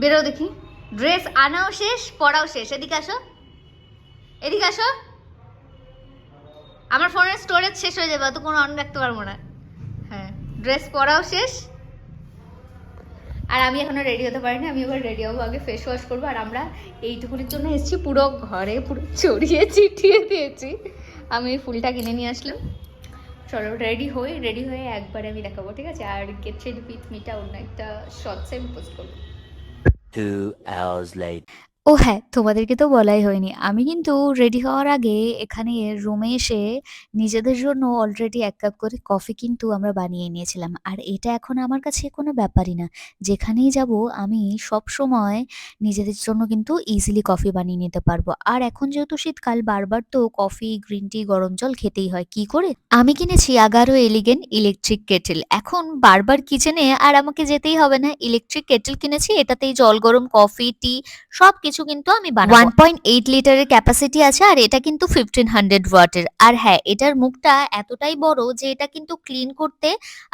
বেরো দেখি। ড্রেস আনাও শেষ পড়াও শেষ। এদিকে আসো। এদিকে আসো। আমার ফোনের স্টোরেজ শেষ হয়ে যাবে, অত কোনো অন রাখতে পারব না। হ্যাঁ ড্রেস পরাও শেষ। আর আমি এখনও রেডি হতে পারিনি, আমি এবার রেডি হব। আগে ফেস ওয়াশ করব, আর আমরা এইটুকুনির জন্য এসেছি। পুরো ঘরে পুরো চড়িয়ে চিটিয়ে দিয়েছি। আমি ফুলটা কিনে নিয়ে আসলাম। চলো রেডি হই রেডি হয়ে একবারে আমি দেখাবো, ঠিক আছে? আর গেট রেডি উইথ মিটা অন্য একটা শর্টসে আমি পোস্ট করব। Two hours later. ও হ্যাঁ তোমাদেরকে তো বলাই হয়নি। আমি কিন্তু রেডি হওয়ার আগে এখানে রুমে এসে নিজেদের জন্য অলরেডি এক কাপ করে কফি কিন্তু আমরা বানিয়ে নিয়েছিলাম। আর এটা এখন আমার কাছে কোনো ব্যাপারই না। যেখানেই যাব আমি সব সময় নিজেদের জন্য কিন্তু ইজিলি কফি বানিয়ে নিতে পারব। আর এখন যেহেতু শীতকাল, বারবার তো কফি গ্রিন টি গরম জল খেতেই হয়। কি করে? আমি কিনেছি আগারো এলিগেন ইলেকট্রিক কেটেল এখন বারবার কিচেনে আর আমাকে যেতেই হবে না। ইলেকট্রিক কেটেল কিনেছি, এটাতেই জল, গরম কফি টি সব কিছু কিন্তু আমি বানাবো। ওয়ান পয়েন্ট এইট লিটারের ক্যাপাসিটি আছে আর এটা কিন্তু ফিফটিন হান্ড্রেড ওয়াটের। আর হ্যাঁ এটার মুখটা এতটাই বড় যে এটা কিন্তু ক্লিন করতে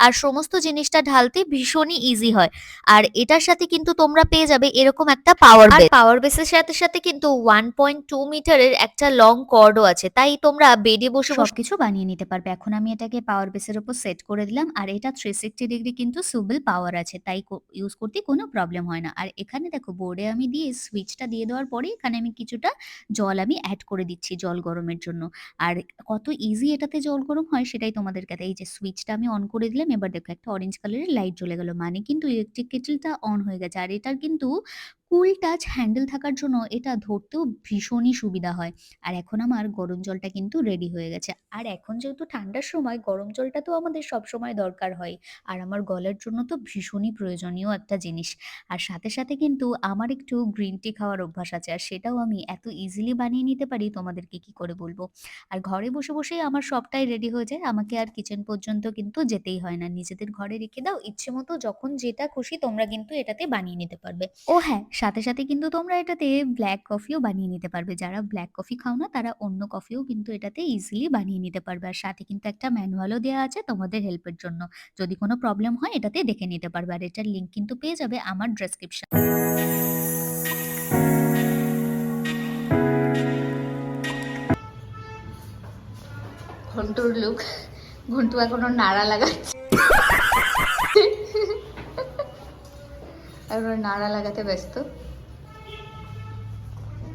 আর সমস্ত জিনিসটা ঢালতে ভীষণই ইজি হয়। আর এটার সাথে কিন্তু তোমরা পেয়ে যাবে এরকম একটা পাওয়ার বেস পাওয়ার বেসের সাথে সাথে কিন্তু ওয়ান পয়েন্ট টু মিটারের একটা লং কর্ডও আছে। তাই তোমরা বেডে বসে সবকিছু বানিয়ে নিতে পারবে। এখন আমি এটাকে পাওয়ার বেসের উপর সেট করে দিলাম আর এটা থ্রি সিক্সটি ডিগ্রি কিন্তু সুবেল পাওয়ার আছে। তাই ইউজ করতে কোনো প্রবলেম হয় না। আর এখানে দেখো বোর্ডে আমি দিয়ে সুইচটা দিয়ে দেওয়ার পরে এখানে আমি কিছুটা জল আমি অ্যাড করে দিচ্ছি জল গরমের জন্য। আর কত ইজি এটাতে জল গরম হয় সেটাই তোমাদের কাছে এই যে সুইচটা আমি অন করে দিলাম, এবার দেখো একটা অরেঞ্জ কালারের লাইট জ্বলে গেল। মানে কিন্তু ইলেকট্রিক কেটেলটা অন হয়ে গেছে। আর এটার কিন্তু কুল টাচ হ্যান্ডেল থাকার জন্য এটা ধরতেও ভীষণই সুবিধা হয়। আর এখন আমার গরম জলটা কিন্তু রেডি হয়ে গেছে। আর এখন যেহেতু ঠান্ডার সময়, গরম জলটা তো আমাদের সব সময় দরকার হয়। আর আমার গলার জন্য তো ভীষণই প্রয়োজনীয় একটা জিনিস। আর সাথে সাথে কিন্তু আমার একটু গ্রিন টি খাওয়ার অভ্যাস আছে। আর সেটাও আমি এত ইজিলি বানিয়ে নিতে পারি, তোমাদেরকে কি করে বলব? আর ঘরে বসে বসেই আমার সবটাই রেডি হয়ে যায়। আমাকে আর কিচেন পর্যন্ত কিন্তু যেতেই হয় না। নিজেদের ঘরে রেখে দাও। ইচ্ছে মতো যখন যেটা খুশি তোমরা কিন্তু এটাতে বানিয়ে নিতে পারবে। ও হ্যাঁ সাথে সাথে কিন্তু তোমরা এটাতে ব্ল্যাক কফিও বানিয়ে নিতে পারবে। যারা ব্ল্যাক কফি খাও না, তারা অন্য কফিও কিন্তু এটাতে ইজিলি বানিয়ে নিতে পারবে। আর সাথে কিন্তু একটা ম্যানুয়ালও দেওয়া আছে তোমাদের হেল্পের জন্য। যদি কোনো প্রবলেম হয়, এটাতে দেখে নিতে পারবে। আর এটার লিঙ্ক কিন্তু পেয়ে যাবে আমার ডেসক্রিপশন ঘন্টুর লুক ঘন্টু এখনও নাড়া লাগাচ্ছে। এখনও নাড়া লাগাতে ব্যস্ত।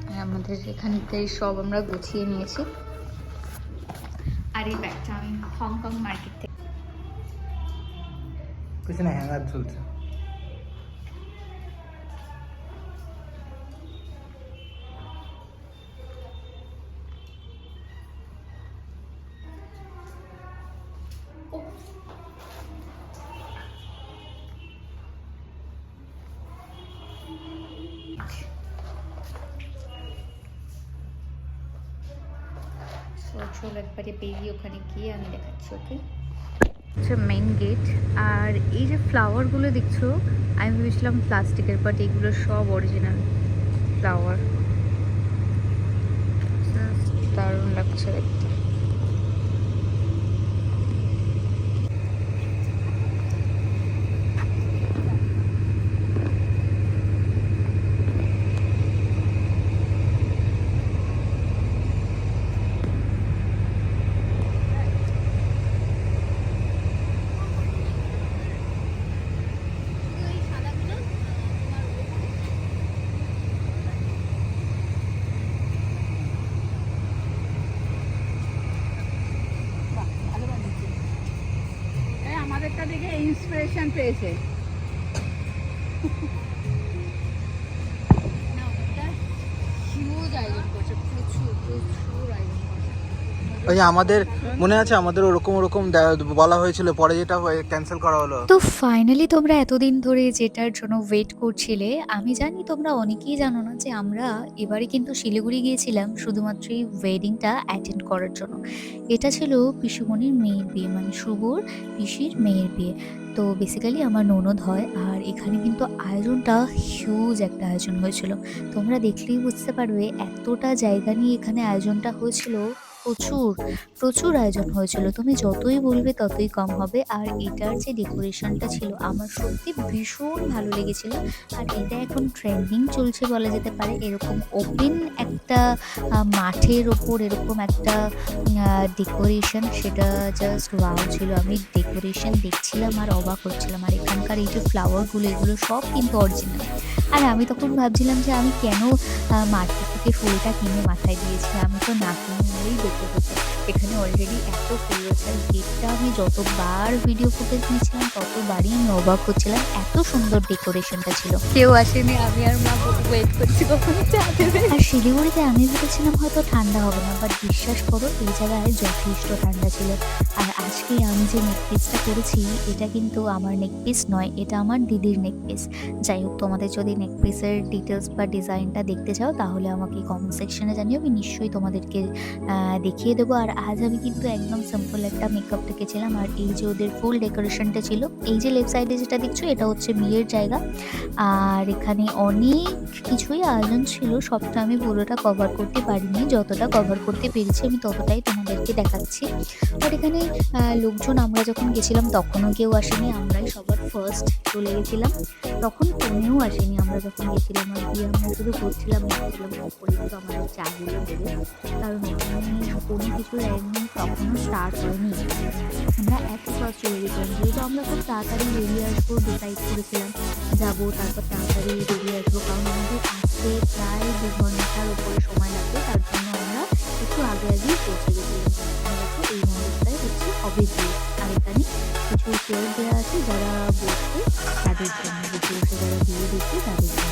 আর আমাদের এখানকার সব আমরা গুছিয়ে নিয়েছি। আর এই ব্যাগটা আমি হংকং মার্কেট থেকে পিছনে হ্যাঙ্গার ঝুলছে বেরিয়ে ওখানে গিয়ে আমি দেখাচ্ছি, ওকে? আচ্ছা মেইন গেট আর এই যে ফ্লাওয়ারগুলো দেখছ, আমি ভেবেছিলাম প্লাস্টিকের বাট এগুলো সব অরিজিনাল ফ্লাওয়ার দারুণ লাগছে দেখতে। कलेक्शन पे से ওই আমাদের মনে আছে, আমাদের ওরকম ওরকম বলা হয়েছিল, পরে যেটা ক্যান্সেল করা হলো। তো ফাইনালি তোমরা এতদিন ধরে যেটার জন্য ওয়েট করছিলে, আমি জানি তোমরা অনেকেই জানো না যে আমরা এবারে কিন্তু শিলিগুড়ি গিয়েছিলাম শুধুমাত্র এই ওয়েডিংটা অ্যাটেন্ড করার জন্য। এটা ছিল পিসুমণির মেয়ের বিয়ে মানে শুভর পিসির মেয়ের বিয়ে। তো বেসিক্যালি আমার ননদ হয়, আর এখানে কিন্তু আয়োজনটা হিউজ একটা আয়োজন হয়েছিল। তোমরা দেখলেই বুঝতে পারবে, এতটা জায়গা নিয়ে এখানে আয়োজনটা হয়েছিল। প্রচুর প্রচুর আয়োজন হয়েছিল। তুমি যতই বলবে ততই কম হবে। আর এটার যে ডেকোরেশনটা ছিল, আমার সত্যি ভীষণ ভালো লেগেছিল। আর এটা এখন ট্রেন্ডিং চলছে বলা যেতে পারে। এরকম ওপেন একটা মাঠের ওপর এরকম একটা ডেকোরেশন, সেটা জাস্ট ওয়াও ছিল। আমি ডেকোরেশন দেখছিলাম আর অবাক হচ্ছিলাম। আর এখানকার এই যে ফ্লাওয়ারগুলো এগুলো সব কিন্তু অরিজিনাল আর আমি তখন ভাবছিলাম যে আমি কেন মার্কেট থেকে ফুলটা কিনে মাথায় দিয়েছি আমি তো না কিনে নিলেই দেখতে হতো এখানে অলরেডি এত ফুল রয়েছে আর গেটটা আমি যতবার ভিডিও ফুটেজ নিয়েছিলাম ততবারই আমি অবাক হচ্ছিলাম এত সুন্দর ডেকোরেশনটা ছিল। কেউ আসেনি আমি আর মা ওয়েট করছি কখন চা দেবে? আর শিলিগুড়িতে আমি ভেবেছিলাম হয়তো ঠান্ডা হবে না বাট বিশ্বাস করো এই জায়গায় যথেষ্ট ঠান্ডা ছিল। আর আজকে আমি যে নেক পিসটা করেছি এটা কিন্তু আমার নেক পিস নয় এটা আমার দিদির নেক পিস যাই হোক তোমাদের যদি নেক পিসের ডিটেলস বা ডিজাইনটা দেখতে চাও তাহলে আমাকে কমেন্ট সেকশনে জানিও, আমি নিশ্চয়ই তোমাদেরকে দেখিয়ে দেবো। আর আজ আমি কিন্তু একদম সিম্পল একটা মেকআপ রেখেছিলাম আর এই যে ওদের ফুল ডেকোরেশনটা ছিল, এই যে লেফট সাইডে যেটা দেখছ, এটা হচ্ছে বিয়ের জায়গা। আর এখানে অনেক কিছুই আয়োজন ছিল, সবটা আমি পুরোটা কভার করতে পারিনি। যতটা কভার করতে পেরেছি, আমি ততটাই তোমাদেরকে দেখাচ্ছি। আর এখানে লোকজন, আমরা যখন গেছিলাম, তখনও কেউ আসেনি। আমরাই সবার ফার্স্ট চলে গেছিলাম। তখন ফোনেও আসেনি। আমরা যখন গেছিলাম, আর কি আমরা শুধু করছিলাম করে তো আমাদের চাগুলো দেবে কারণ এখানে কোনো কিছু একদম তখনও স্টার্ট হয়নি আমরা এত ফার্স্ট চলে গেছিলাম যেহেতু আমরা খুব তাড়াতাড়ি বেরিয়ে আসব ডিসাইড করেছিলাম যাব তারপর তাড়াতাড়ি বেরিয়ে আসব কারণ আমাদের আসতে প্রায় দু ঘণ্টার উপরে সময় লাগবে তার জন্য আমরা একটু আগে আগেই পৌঁছে গেছিলাম এই মন্দিরটাই হচ্ছে হবে আর এখানে কিছু চেয়ার দেওয়া আছে যারা বসবে তাদের জন্য বসে যারা বিয়ে দেখবে তাদের জন্য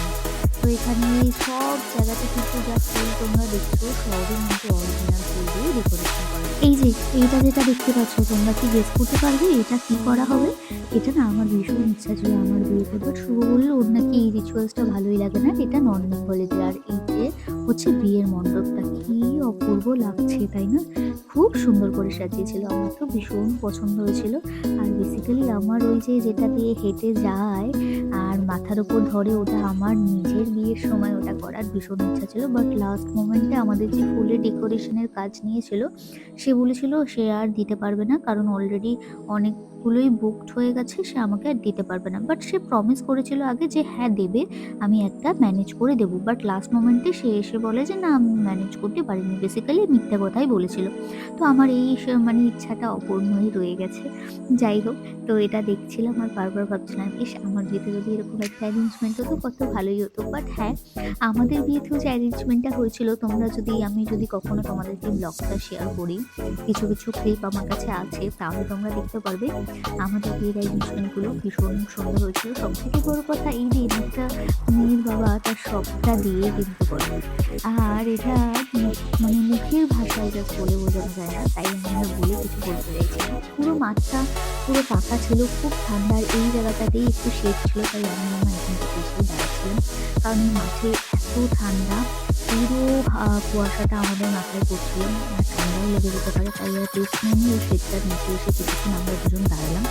এখানে সব জায়গাতে কিন্তু যা ফুল তোমরা দেখছ সবই কিন্তু অরিজিনাল ফুল দিয়ে ডেকোরেশন করা। এই যে, এইটা যেটা দেখতে পাচ্ছ, তোমরা কি গেস করতে পারবে? এটা কি করা হবে? এটা না আমার ভীষণ ইচ্ছা ছিল আমার বিয়েতে বাট শুভ বলল, ওর নাকি এই রিচুয়ালসটা ভালোই লাগে না, এটা নন বেঙ্গলিতে আর এই যে হচ্ছে বিয়ের মণ্ডপটা। কি অপূর্ব লাগছে, তাই না? খুব সুন্দর করে সাজিয়েছিল, আমার তো ভীষণ পছন্দ হয়েছিল। আর বেসিক্যালি আমার ওই যে যেটা দিয়ে হেঁটে যায় আর মাথার উপর ধরে ওটা আমার নিজের বিয়ের সময় ওটা করার ভীষণ ইচ্ছা ছিল। বাট লাস্ট মোমেন্টে আমাদের যে ফুলের ডেকোরেশনের কাজ নিয়েছিল, সে বলেছিল সে আর দিতে পারবে না, কারণ অলরেডি অনেকগুলোই বুকড হয়ে গেছে, সে আমাকে আর দিতে পারবে না। বাট সে প্রমিস করেছিল আগে যে হ্যাঁ দেবে, আমি একটা ম্যানেজ করে দেবো। বাট লাস্ট মোমেন্টে সে এসে বলে যে, না, আমি ম্যানেজ করতে পারিনি। বেসিক্যালি মিথ্যা কথাই বলেছিল। তো আমার এই মানে ইচ্ছাটা অপূর্ণই রয়ে গেছে। যাই হোক, তো এটা দেখছিলাম আর বারবার ভাবছিলাম, ইস, আমার বিয়েতে যদি এরকম একটা অ্যারেঞ্জমেন্ট হতো, কত ভালোই হতো। বাট হ্যাঁ আমাদের বিয়েতেও যে অ্যারেঞ্জমেন্টটা হয়েছিল, তোমরা যদি, আমি যদি কখনো তোমাদেরকে ব্লগটা শেয়ার করি, কিছু কিছু ক্লিপ আমার কাছে আছে, তাহলে তোমরা দেখতে পারবে আমাদের বিয়ের এই অ্যারেঞ্জমেন্টগুলো ভীষণ সুন্দর হয়েছিল। সব থেকে বড় কথা এই দিন একটা মেয়ের বাবা তার সবটা দিয়ে কিন্তু করে। আর এটা মানে মুখের ভাষায় জাস্ট বলে বোঝানো যায় না, তাই আমি আর বলে কিছু বলতে চাইছি পুরো মাঠটা, পুরো ফাঁকা ছিল, খুব ঠান্ডা আর এই জায়গাটাতেই একটু শেড ছিল, তাই আমি আমার এখান থেকে এসে দাঁড়াচ্ছিলাম। কারণ মাঠে এত ঠান্ডা পুরো কুয়াশাটা আমাদের মাথায় পড়ছিল, আর ঠান্ডাও লেগে যেতে পারে, তাই আর টেস্ট নিয়ে ওই শেডটার নিচে এসে কিছুক্ষণ আমরা দুজন দাঁড়ালাম।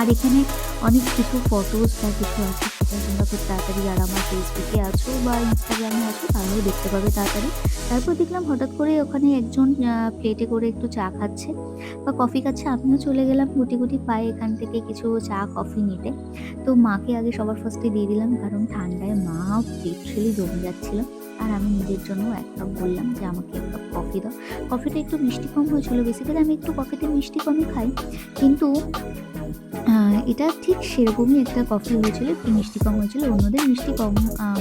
আর এখানে অনেক কিছু ফটোস বা কিছু আছে, সেটা তোমরা খুব তাড়াতাড়ি যারা আমার ফেসবুকে আছো বা ইনস্টাগ্রামে আছো তাহলেও দেখতে পাবে তাড়াতাড়ি। তারপর দেখলাম হঠাৎ করে ওখানে একজন প্লেটে করে একটু চা খাচ্ছে বা কফি খাচ্ছে, আমিও চলে গেলাম গুটি গুটি পায়ে এখান থেকে কিছু চা কফি নিতে। তো মাকে আগে সবার ফার্স্টে দিয়ে দিলাম, কারণ ঠান্ডায় মা লিটারেলি জমে যাচ্ছিল। আর আমি নিজের জন্য এক কাপ বললাম যে আমাকে এক কাপ কফি দাও কফিটা একটু মিষ্টি কম হয়েছিল বেসিক্যালি আমি একটু কফিতে মিষ্টি কমই খাই। কিন্তু এটা ঠিক সেরকমই একটা কফি হয়েছিল, একটু মিষ্টি কম হয়েছিল, অন্যদের মিষ্টি কম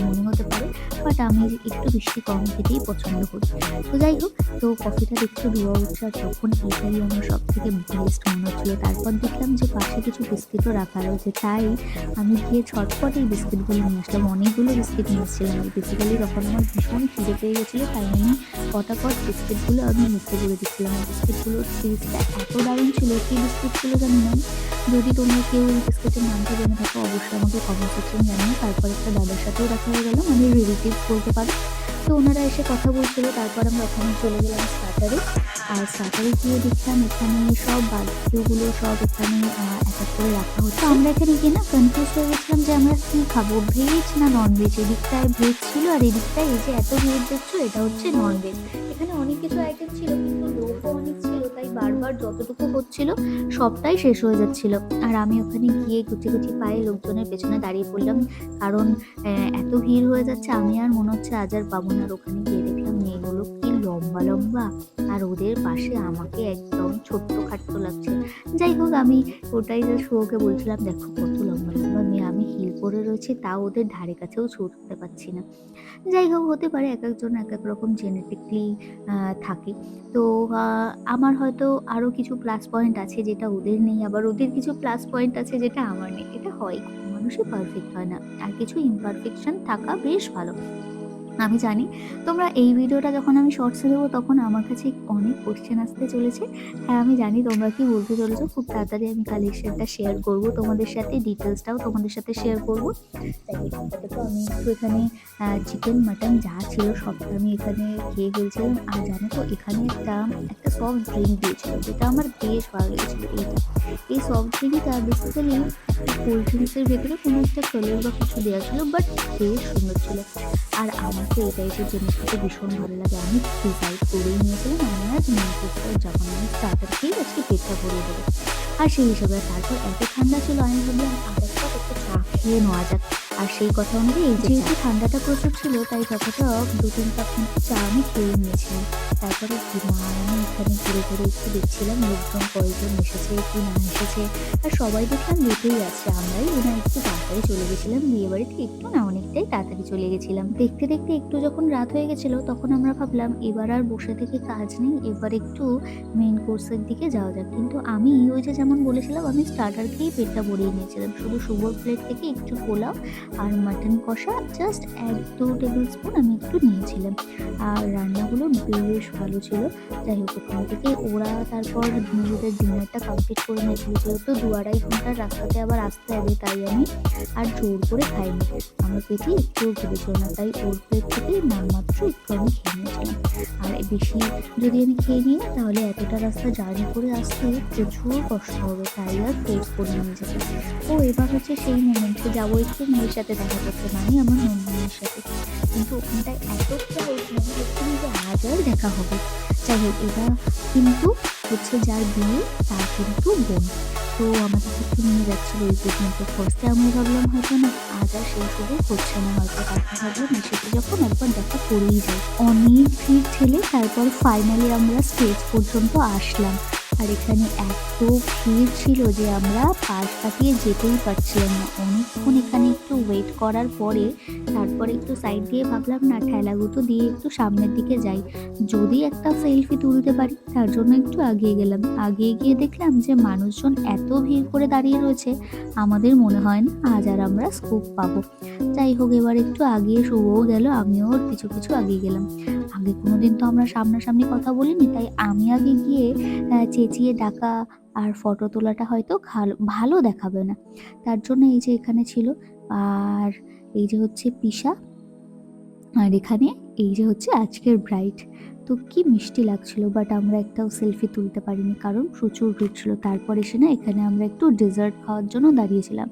মনে হতে পারে। বাট আমি একটু মিষ্টি কম খেতেই পছন্দ করি। তো যাই হোক, তো কফিটা দেখতে ধোয়া উঠছে আর তখন এটাই আমার সব থেকে বেস্ট মনে হচ্ছিল। তারপর দেখলাম যে পাশে কিছু বিস্কিটও রাখা রয়েছে। তাই আমি গিয়ে ছটপট এই বিস্কিটগুলো নিয়ে আসলাম। অনেকগুলো বিস্কিট নিয়ে এসেছিলাম বেসিক্যালি তখন আমার ভীষণ খিদে পেয়ে গেছিল, তাই আমি পটাপট বিস্কিটগুলো আমি মুখে করে দিচ্ছিলাম বিস্কিটগুলোর টেস্টটা এত দারুণ ছিল সেই বিস্কিট ছিল জানি না। যদি তোমরা কেউ এই বিস্কিটের নামটা জেনে থাকো, অবশ্যই আমাকে কমেন্ট সেকশন জানিয়ে তারপর একটা দাদার সাথেও দেখা হয়ে গেল মানে রিলেটিভ বলতে পারো। তো ওনারা এসে কথা বলছিল, তারপর আমরা ওখানে চলে গেলাম স্টার্টারে আর স্টার্টারে গিয়ে দেখলাম এখানে সব বার্বিকিউগুলো সব এখানে এক এক করে রাখা হচ্ছে তো আমরা এখানে গিয়ে না কনফিউজ হয়ে গেছিলাম যে আমরা কি খাব ভেজ না নন ভেজ এদিকটায় ভেজ ছিল আর এদিকটায় এই যে এত ভেজ দেখছ, এটা হচ্ছে নন ভেজ এখানে অনেক কিছু আইটেম ছিল, কিন্তু লোকও অনেক ছিল, তাই বারবার যতটুকু হচ্ছিল সবটাই শেষ হয়ে যাচ্ছিল। আর আমি ওখানে গিয়ে গুটি গুটি পায়ে লোকজনের পেছনে দাঁড়িয়ে পড়লাম, কারণ এত ভিড় হয়ে যাচ্ছে, আমি আর মনে হচ্ছে আজ আর পাবো না। আর ওখানে গিয়ে দেখলাম মেয়েগুলো কি লম্বা লম্বা। আর ওদের পাশে আমাকে একদম ছোট্ট খাট্ট লাগছে। যাই হোক, আমি ওটাই যে শুয়োকে বলছিলাম, দেখো কত লম্বা লম্বা মেয়ে, আমি হিল পরে রয়েছি, তাও ওদের ধারে কাছেও ছুটতে পারছি না। যাই হোক, হতে পারে এক একজন এক এক রকম জেনেটিকলি থাকে। তো আমার হয়তো আরও কিছু প্লাস পয়েন্ট আছে যেটা ওদের নেই, আবার ওদের কিছু প্লাস পয়েন্ট আছে যেটা আমার নেই। এটা হয় মানুষই পারফেক্ট হয় না। আর কিছু ইমপারফেকশন থাকা বেশ ভালো। আমি জানি। তোমরা এই ভিডিওটা যখন আমি শর্টসে দেবো, তখন আমার কাছে অনেক কোশ্চেন আসতে চলেছে। হ্যাঁ আমি জানি তোমরা কি বলতে চলেছো। খুব তাড়াতাড়ি আমি কালেকশনটা শেয়ার করব। তোমাদের সাথে ডিটেলসটাও তোমাদের সাথে শেয়ার করব। আপাতত আমি একটু এখানে চিকেন মাটন যা ছিল সবটা আমি এখানে খেয়ে ফেলছিলাম। আর জানো তো, এখানে একটা একটা সফট ড্রিঙ্ক দিয়েছিল, যেটা আমার বেশ ভালো লেগেছিল, এইটা। এই সফট ড্রিঙ্কটা বেসিক্যালি কোল্ড ড্রিঙ্কসের ভেতরে কোনো একটা কালার বা কিছু দেওয়া ছিল বাট বেশ সুন্দর ছিল। আর আমার তো এই টাইপের জিনিসগুলো ভীষণ ভালো লাগে। আমি ডিসাইড করেই নিয়েছিলাম, আমি আজ মেন কোর্সটা যখন আমি স্টার্টার খেয়ে আজকে পেটটা ভরে দেবো। আর সেই হিসাবে তারপর এত ঠান্ডা ছিল আমি ভাবলাম আরেকটা একটা চা খেয়ে নেওয়া যাক। আর সেই কথা অনুযায়ী যেহেতু ঠান্ডাটা প্রচুর ছিল তাই টকটক দু তিন কাপ কিন্তু চা আমি খেয়ে নিয়েছিলাম তারপরে আমি এখানে ঘুরে ঘুরে একটু দেখছিলাম লোকজন কয়েকজন এসেছে কি না এসেছে। আর সবাই দেখলাম লেটেই আছে। আমরাই ওনা একটু তাড়াতাড়ি চলে গেছিলাম। বিয়ে বাড়িতে একটু না অনেকটাই তাড়াতাড়ি চলে গেছিলাম। দেখতে দেখতে একটু যখন রাত হয়ে গেছিল তখন আমরা ভাবলাম এবার আর বসে থেকে কাজ নেই। এবার একটু মেন কোর্সের দিকে যাওয়া যাক। কিন্তু আমি ওই যে যেমন বলেছিলাম আমি স্টার্টার খেয়েই পেটটা ভরিয়ে নিয়েছিলাম। শুধু শুভর প্লেট থেকে একটু পোলাও আর মাটন কষা জাস্ট এক দু টেবিল স্পুন আমি একটু নিয়েছিলাম। আর রান্নাগুলো বেশ ভালো ছিল। যাই হোক, ওখান থেকে ওরা তারপর নিজেদের ডিনারটা কমপ্লিট করে নিয়েছিল। যেহেতু দু আড়াই ঘণ্টার রাস্তাতে আবার আসতে হবে, তাই আমি আর জোর করে খাইনি। আমার পেটে একটু ভেবেছিল না, তাই ওর প্লেট থেকে নামমাত্র একটু আমি খেয়ে নিয়েছিলাম। আর বেশি যদি আমি খেয়ে নিই না তাহলে এতটা রাস্তা জার্নি করে আসতে প্রচুর কষ্ট হবে, তাই আর পেট করে নিয়ে যেতে। ও, এবার হচ্ছে সেই মোমেন্টে যাব একটু মেয়ের সাথে দেখা করতে মানে আমার নন্দিনীর সাথে। কিন্তু ওখানটায় এত ক্রাউড মনে হচ্ছে যে আজ আর দেখা হবে। যাই হোক এটা কিন্তু হচ্ছে যার বিয়ে, তার কিন্তু বোন। তো আমাদের একটু নিয়ে যাচ্ছিল ওই পর্যন্ত ফার্স্টে আমি ভাবলাম হয়তো না, আজ আর সেই সুযোগ হচ্ছে না, হয়তো তারপর ভাবলাম সাথে যখন একবার দেখা করেই যায় অনেক ভিড় ঠেলে তারপর ফাইনালি আমরা স্টেজ পর্যন্ত আসলাম। আর এখানে এত ভিড় ছিল যে আমরা পাশ কাটিয়ে যেতেই পারছিলাম না। অনেকক্ষণ এখানে একটু ওয়েট করার পরে তারপরে একটু সাইড দিয়ে ভাবলাম, না, ঠেলাগুতো দিয়ে একটু সামনের দিকে যাই। যদি একটা সেলফি তুলতে পারি, তার জন্য একটু আগিয়ে গেলাম। আগিয়ে গিয়ে দেখলাম যে মানুষজন এত ভিড় করে দাঁড়িয়ে রয়েছে, আমাদের মনে হয় না আজ আর আমরা স্কোপ পাবো। যাই হোক, এবার একটু আগিয়ে শুভও গেল, আমিও কিছু কিছু আগিয়ে গেলাম। আগে কোনোদিন তো আমরা সামনাসামনি কথা বলিনি, তাই আমি আগে গিয়ে চেঁচিয়ে ডাকা আর ফটো তোলাটা হয়তো ভালো দেখাবে না। তার জন্য এই যে এখানে ছিল, আর এই যে হচ্ছে পিসা, আর এখানে এই যে হচ্ছে আজকের ব্রাইট তো কি মিষ্টি লাগছিল বাট আমরা একটাও সেলফি তুলতে পারিনি, কারণ প্রচুর ভিড় ছিল। তারপর এসে না এখানে আমরা একটু ডেজার্ট খাওয়ার জন্য দাঁড়িয়েছিলাম।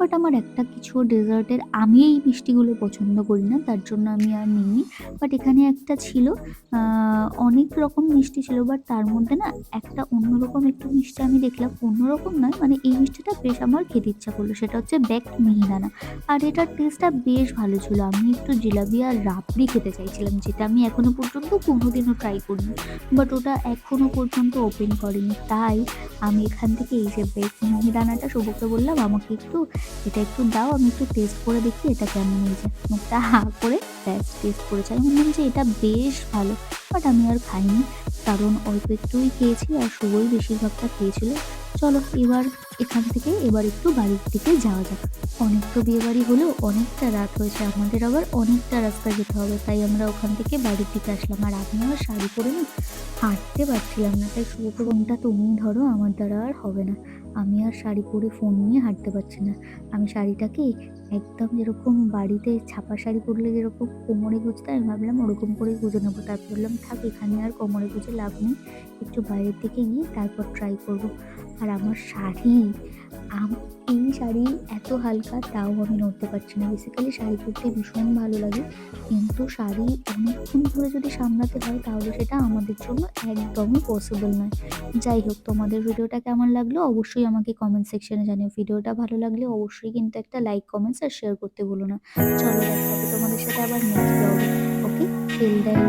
বাট আমার একটা কিছু ডেজার্টের, আমি এই মিষ্টিগুলো পছন্দ করি না, তার জন্য আমি আর নিইনি বাট এখানে একটা ছিল অনেক রকম মিষ্টি ছিল, বাট তার মধ্যে না একটা অন্যরকম একটু মিষ্টি আমি দেখলাম, অন্যরকম নয় মানে এই মিষ্টিটা বেশ আমার খেতে ইচ্ছা করল, সেটা হচ্ছে ব্যাক মিহিদানা। আর এটার টেস্টটা বেশ ভালো ছিল, আমি একটু জিলাপি আর রাবড়ি খেতে চাইছিলাম, যেটা আমি এখনও পর্যন্ত কোনোদিনও ট্রাই করিনি, বাট ওটা এখনও পর্যন্ত ওপেন করিনি। তাই আমি এখান থেকে এই যে বেক মিহিদানাটা, শুভকে বললাম, আমাকে একটু এটা একটু দাও, আমি একটু টেস্ট করে দেখি এটা কেমন হয়েছে। মুখটা হা করে ব্যাস টেস্ট করেছি। আমি মনে যে এটা বেশ ভালো বাট আমি আর খাইনি, কারণ অল্প একটুই খেয়েছি আর শুভই বেশিরভাগটা খেয়েছিল। চলো এবার এখান থেকে এবার একটু বাড়ির দিকে যাওয়া যাক। অনেক তো বিয়ে বাড়ি হলেও অনেকটা রাত হয়েছে, আমাদের আবার অনেকটা রাস্তা যেতে হবে, তাই আমরা ওখান থেকে বাড়ির দিকে আসলাম। আর আমি আমার শাড়ি পরে না হাঁটতে পারছিলাম না, তাই শুভ ফোনটা তুমি ধরো, আমার দ্বারা আর হবে না। আমি আর শাড়ি পরে ফোন নিয়ে হাঁটতে পারছি না। আমি শাড়িটাকে একদম যেরকম বাড়িতে ছাপা শাড়ি পরলে যেরকম কোমরে গুঁজতে আমি ভাবলাম ওরকম করেই গুঁজে নেব। তারপর বললাম, থাক, এখানে আর কোমরে গুঁজে লাভ নেই, একটু বাইরের দিকে গিয়ে তারপর ট্রাই করব। আর আমার শাড়ি এই শাড়ি এত হালকা, তাও আমি নড়তে পারছি না। বেসিক্যালি শাড়ি পরতে ভীষণ ভালো লাগে, কিন্তু শাড়ি অনেকক্ষণ ধরে যদি সামলাতে হয়, তাহলে সেটা আমাদের জন্য একদমই পসিবল নয়। যাই হোক, তোমাদের ভিডিওটা কেমন লাগল অবশ্যই আমাকে কমেন্ট সেকশনে জানিও। ভিডিওটা ভালো লাগলে অবশ্যই কিন্তু একটা লাইক কমেন্টস আর শেয়ার করতে ভুলো না। চলো তোমাদের সাথে আবার নেক্সট ওকে দেন